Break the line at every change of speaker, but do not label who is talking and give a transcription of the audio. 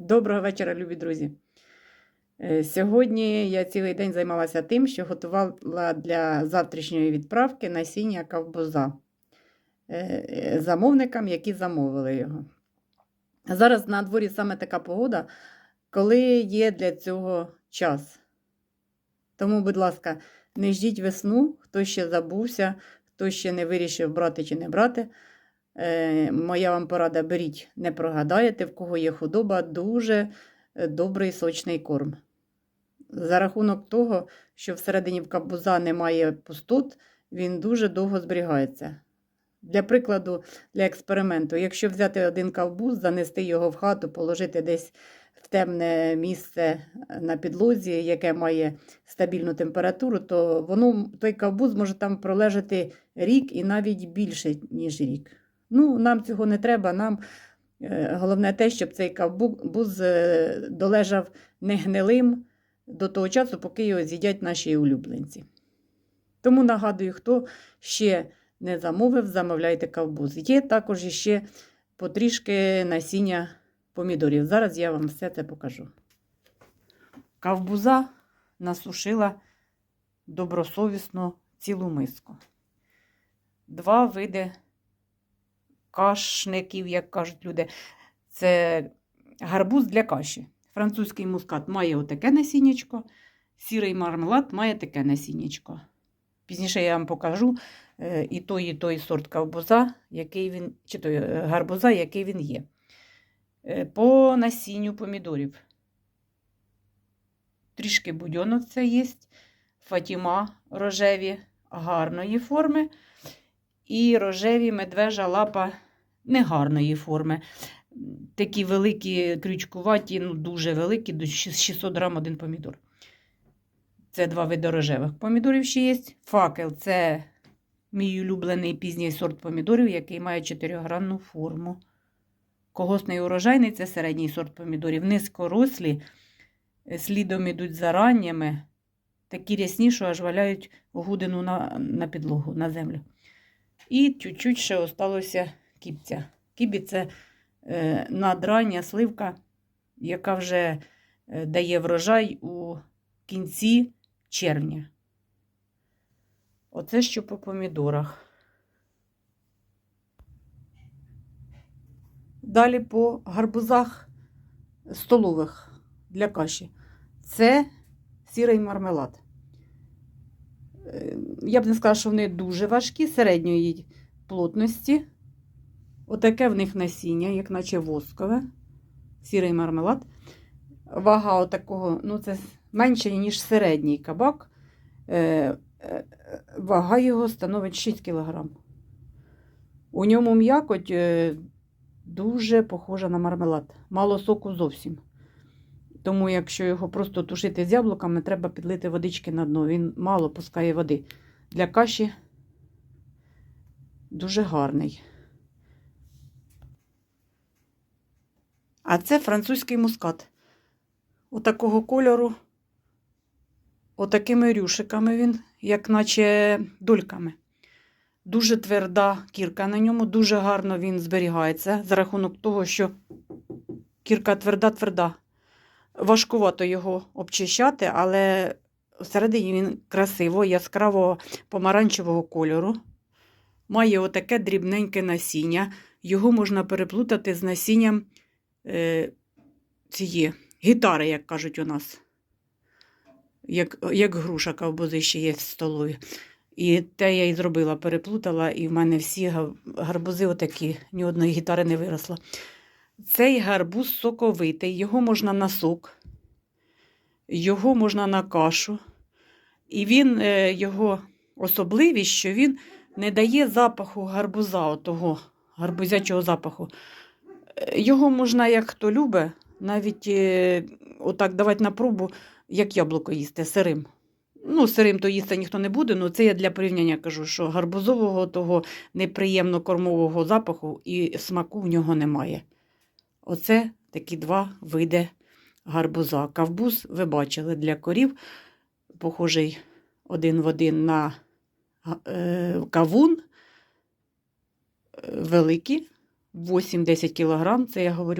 Доброго вечора, любі друзі. Е, Сьогодні я цілий день займалася тим, що готувала для завтрашньої відправки насіння ковбоза е, е, замовникам, які замовили його. Зараз на дворі саме така погода, коли є для цього час. Тому, будь ласка, не ждіть весну, хто ще забувся, хто ще не вирішив брати чи не брати. Е, моя вам порада беріть, не прогадаєте, в кого є худоба, дуже е, добрий сочний корм. За рахунок того, що всередині в кабуза немає пустот, він дуже довго зберігається. Для прикладу, для експерименту, якщо взяти один кавбуз, занести його в хату, положити десь в темне місце на підлозі, яке має стабільну температуру, то воно, той кавбуз може там пролежати рік і навіть більше, ніж рік. Ну, нам цього не треба. Нам е, головне те, щоб цей кавбуз е, долежав не гнилим до того часу, поки його з'їдять наші улюбленці. Тому нагадую, хто ще не замовив, замовляйте кавбуз. Є також ще потрішки насіння помідорів. Зараз я вам все це покажу. Кавбуза насушила добросовісно цілу миску. Два види кашників, як кажуть люди. Це гарбуз для каші. Французький мускат має отаке насіннячко, сірий мармелад має таке насіннячко. Пізніше я вам покажу е, і той, і той сорт кавбуза, який він, чи той е, гарбуза, який він є. Е, По насінню помідорів. Трішки будьонок це є, фатіма рожеві гарної форми. І рожеві медвежа лапа негарної форми. Такі великі крючкуваті, ну дуже великі, до 600 грам один помідор. Це два види рожевих помідорів ще є. Факел це мій улюблений пізній сорт помідорів, який має 4-гранну форму. Когосний урожайний це середній сорт помідорів. Низькорослі, слідом ідуть за раннями, такі рясні, що аж валяють гудину на, на підлогу, на землю. І чуть-чуть ще осталося кіпця. Кібі це е, надрання сливка, яка вже е, дає врожай у кінці червня. Оце що по помідорах. Далі по гарбузах столових для каші. Це сірий мармелад. Я б не сказала, що вони дуже важкі, середньої плотності. Отаке в них насіння, як наче воскове, сірий мармелад. Вага отакого, ну це менше, ніж середній кабак. Е, е, Вага його становить 6 кг. У ньому м'якоть е, дуже похожа на мармелад. Мало соку зовсім. Тому, якщо його просто тушити з яблуками, треба підлити водички на дно. Він мало пускає води. Для каші дуже гарний. А це французький мускат. Отакого кольору, отакими рюшиками він, як наче дольками. Дуже тверда кірка на ньому, дуже гарно він зберігається за рахунок того, що кірка тверда-тверда. Важкувато його обчищати, але всередині він красиво, яскраво помаранчевого кольору. Має отаке дрібненьке насіння. Його можна переплутати з насінням е, цієї гітари, як кажуть у нас. Як, як груша ковбози ще є в столові. І те я і зробила, переплутала, і в мене всі гарбузи отакі, ні одної гітари не виросла. Цей гарбуз соковитий, його можна на сок, його можна на кашу. І він, е, його особливість, що він не дає запаху гарбуза, отого гарбузячого запаху. Е, Його можна, як хто любить, навіть е, отак давати на пробу, як яблуко їсти сирим. Ну, сирим то їсти ніхто не буде, але це я для порівняння кажу, що гарбузового того неприємно кормового запаху і смаку в нього немає. Оце такі два види гарбуза. Кавбуз, ви бачили, для корів, похожий один в один на е, кавун, Великі, великий, 8-10 кг, це я говорю